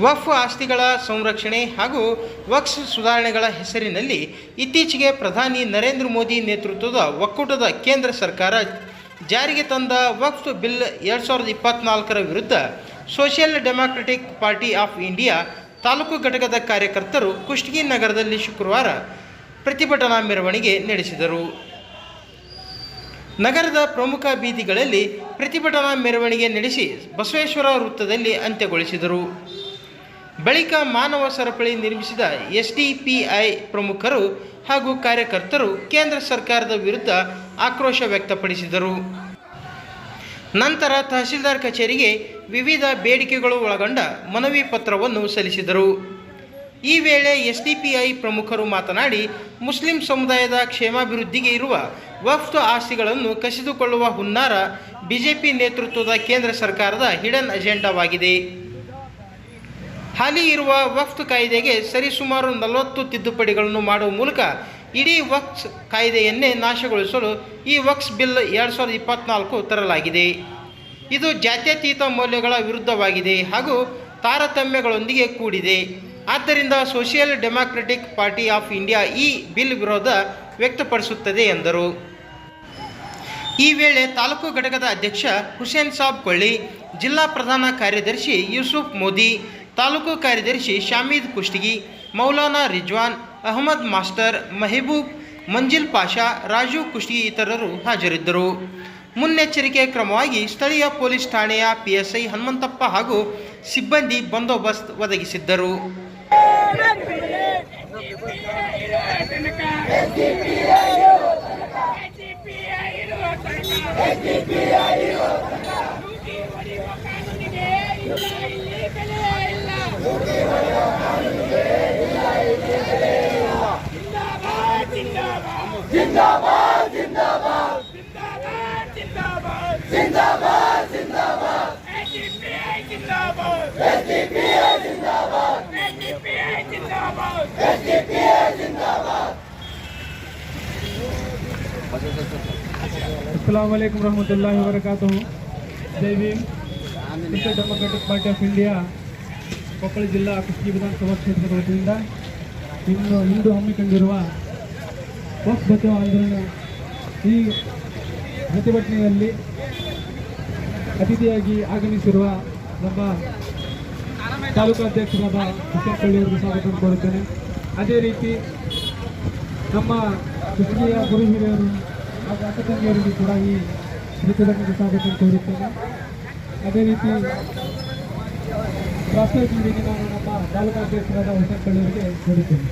ವಫ್ ಆಸ್ತಿಗಳ ಸಂರಕ್ಷಣೆ ಹಾಗೂ ವಕ್ಸ್ ಸುಧಾರಣೆಗಳ ಹೆಸರಿನಲ್ಲಿ ಇತ್ತೀಚೆಗೆ ಪ್ರಧಾನಿ ನರೇಂದ್ರ ಮೋದಿ ನೇತೃತ್ವದ ಒಕ್ಕೂಟದ ಕೇಂದ್ರ ಸರ್ಕಾರ ಜಾರಿಗೆ ತಂದ ವಕ್ಫ್ ಬಿಲ್ ಎರಡು ಸಾವಿರದ ಇಪ್ಪತ್ತ್ನಾಲ್ಕರ ವಿರುದ್ಧ social democratic party of India taluk ಘಟಕದ ಕಾರ್ಯಕರ್ತರು ಕುಷ್ಟಗಿ ನಗರದಲ್ಲಿ ಶುಕ್ರವಾರ ಪ್ರತಿಭಟನಾ ಮೆರವಣಿಗೆ ನಡೆಸಿದರು. ನಗರದ ಪ್ರಮುಖ ಬೀದಿಗಳಲ್ಲಿ ಪ್ರತಿಭಟನಾ ಮೆರವಣಿಗೆ ನಡೆಸಿ ಬಸವೇಶ್ವರ ವೃತ್ತದಲ್ಲಿ ಅಂತ್ಯಗೊಳಿಸಿದರು. ಬಳಿಕ ಮಾನವ ಸರಪಳಿ ನಿರ್ಮಿಸಿದ ಎಸ್ ಡಿ ಪಿ ಐ ಪ್ರಮುಖರು ಹಾಗೂ ಕಾರ್ಯಕರ್ತರು ಕೇಂದ್ರ ಸರ್ಕಾರದ ವಿರುದ್ಧ ಆಕ್ರೋಶ ವ್ಯಕ್ತಪಡಿಸಿದರು. ನಂತರ ತಹಸೀಲ್ದಾರ್ ಕಚೇರಿಗೆ ವಿವಿಧ ಬೇಡಿಕೆಗಳು ಒಳಗೊಂಡ ಮನವಿ ಪತ್ರವನ್ನು ಸಲ್ಲಿಸಿದರು. ಈ ವೇಳೆ ಎಸ್ ಡಿ ಪಿ ಐ ಪ್ರಮುಖರು ಮಾತನಾಡಿ, ಮುಸ್ಲಿಂ ಸಮುದಾಯದ ಕ್ಷೇಮಾಭಿವೃದ್ಧಿಗೆ ಇರುವ ವಫ್ತ ಆಸ್ತಿಗಳನ್ನು ಕಸಿದುಕೊಳ್ಳುವ ಹುನ್ನಾರ ಬಿಜೆಪಿ ನೇತೃತ್ವದ ಕೇಂದ್ರ ಸರ್ಕಾರದ ಹಿಡನ್ ಅಜೆಂಡಾವಾಗಿದೆ. ಹಾಲಿ ಇರುವ ವಕ್ಫ್ ಕಾಯ್ದೆಗೆ ಸರಿಸುಮಾರು ನಲವತ್ತು ತಿದ್ದುಪಡಿಗಳನ್ನು ಮಾಡುವ ಮೂಲಕ ಇಡೀ ವಕ್ಸ್ ಕಾಯ್ದೆಯನ್ನೇ ನಾಶಗೊಳಿಸಲು ಈ ವಕ್ಸ್ ಬಿಲ್ ಎರಡು ಸಾವಿರದ ಇಪ್ಪತ್ತ್ನಾಲ್ಕು ತರಲಾಗಿದೆ. ಇದು ಜಾತ್ಯತೀತ ಮೌಲ್ಯಗಳ ವಿರುದ್ಧವಾಗಿದೆ ಹಾಗೂ ತಾರತಮ್ಯಗಳೊಂದಿಗೆ ಕೂಡಿದೆ. ಆದ್ದರಿಂದ social democratic party of India ಈ ಬಿಲ್ ವಿರೋಧ ವ್ಯಕ್ತಪಡಿಸುತ್ತದೆ ಎಂದರು. ಈ ವೇಳೆ ತಾಲೂಕು ಘಟಕದ ಅಧ್ಯಕ್ಷ ಹುಸೇನ್ ಸಾಬ್ ಕೊಳ್ಳಿ, ಜಿಲ್ಲಾ ಪ್ರಧಾನ ಕಾರ್ಯದರ್ಶಿ ಯೂಸುಫ್ ಮೋದಿ ತಾಲೂಕು ಕಾರ್ಯದರ್ಶಿ ಶಾಮೀದ್ ಕುಷ್ಟಗಿ, ಮೌಲಾನಾ ರಿಜ್ವಾನ್, ಅಹಮದ್ ಮಾಸ್ಟರ್ ಮೆಹಬೂಬ್, ಮಂಜಿಲ್ ಪಾಷಾ, ರಾಜು ಕುಷ್ಟಗಿ ಇತರರು ಹಾಜರಿದ್ದರು. ಮುನ್ನೆಚ್ಚರಿಕೆ ಕ್ರಮವಾಗಿ ಸ್ಥಳೀಯ ಪೊಲೀಸ್ ಠಾಣೆಯ ಪಿಎಸ್ಐ ಹನುಮಂತಪ್ಪ ಹಾಗೂ ಸಿಬ್ಬಂದಿ ಬಂದೋಬಸ್ತ್ ಒದಗಿಸಿದ್ದರು. जिंदाबाद जिंदाबाद जिंदाबाद जय Bhim democratic party of India Koppal ಜಿಲ್ಲಾ ಕುಷ್ಟಗಿ ವಿಧಾನಸಭಾ ಕ್ಷೇತ್ರದ ವತಿಯಿಂದ ಇನ್ನು ಇಂದು ಹಮ್ಮಿಕೊಂಡಿರುವ ಬಸ್ ಬಚಾವ್ ಆಂದೋಲನ ಈ ಪ್ರತಿಭಟನೆಯಲ್ಲಿ ಅತಿಥಿಯಾಗಿ ಆಗಮಿಸಿರುವ ನಮ್ಮ ತಾಲೂಕು ಅಧ್ಯಕ್ಷರಾದ ಕುಸಿಯಪ್ಪಳ್ಳಿಯವರಿಗೆ ಸ್ವಾಗತ ಕೋರುತ್ತೇನೆ. ಅದೇ ರೀತಿ ನಮ್ಮ ಕುಷ್ಟಗಿಯ ಗುರು ಹಿರಿಯರು ಹಾಗೂ ಅಕ್ಕ ತಂಗಿಯರಿಗೂ ಕೂಡ ಈ ಪ್ರತಿಭಟನೆಗೆ ಸ್ವಾಗತ ಕೋರುತ್ತೇನೆ. ಅದೇ ರೀತಿ ಪ್ರಾಸ್ತಾವಿಕರಿಗೆ ನಾನು ನಮ್ಮ ತಾಲೂಕು ಅಧ್ಯಕ್ಷರಾದ ಹುಸೇನ್ ಕಳ್ಳಿಯವರಿಗೆ ಕೋರುತ್ತೇನೆ